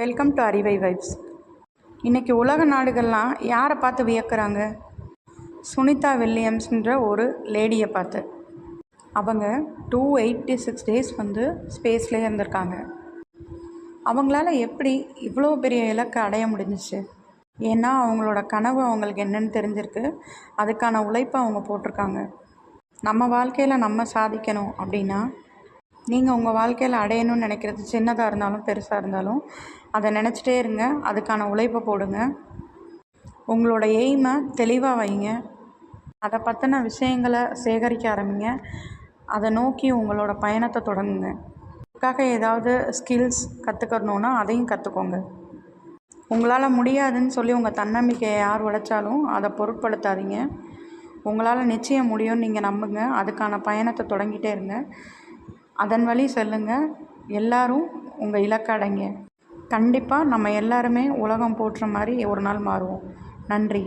Welcome to அறிவை vibes. இன்றைக்கி உலக நாடுகள்லாம் யாரை பார்த்து வியக்கிறாங்க? சுனிதா வில்லியம்ஸ்ன்ற ஒரு லேடியை பார்த்து. அவங்க டூ எயிட்டி சிக்ஸ் டேஸ் வந்து ஸ்பேஸ்லேயே இருந்திருக்காங்க. அவங்களால எப்படி இவ்வளோ பெரிய இலக்கை அடைய முடிஞ்சிச்சு? ஏன்னா அவங்களோட கனவு அவங்களுக்கு என்னன்னு தெரிஞ்சிருக்கு. அதுக்கான உழைப்பை அவங்க போட்டிருக்காங்க. நம்ம வாழ்க்கையில் நம்ம சாதிக்கணும் அப்படின்னா நீங்கள் உங்கள் வாழ்க்கையில் அடையணும்னு நினைக்கிறது சின்னதாக இருந்தாலும் பெருசாக இருந்தாலும் அதை நினச்சிட்டே இருங்க. அதுக்கான உழைப்பை போடுங்க. உங்களோட எய்மை தெளிவாக வைங்க. அதை பற்றின விஷயங்களை சேகரிக்க ஆரம்பிங்க. அதை நோக்கி உங்களோட பயணத்தை தொடங்குங்க. அதுக்காக ஏதாவது ஸ்கில்ஸ் கற்றுக்கணுன்னா அதையும் கற்றுக்கோங்க உங்களால் முடியாதுன்னு சொல்லி உங்கள் தன்னம்பிக்கையை யார் உழைச்சாலும் அதை பொருட்படுத்தாதீங்க. உங்களால் நிச்சயம் முடியும்னு நீங்கள் நம்புங்க. அதுக்கான பயணத்தை தொடங்கிட்டே இருங்க. அதன் வழி சொல்லுங்கள் எல்லாரும் உங்கள் இலக்கடைங்க. கண்டிப்பாக நம்ம எல்லாருமே உலகம் போற்றுற மாதிரி ஒரு நாள் மாறுவோம். நன்றி.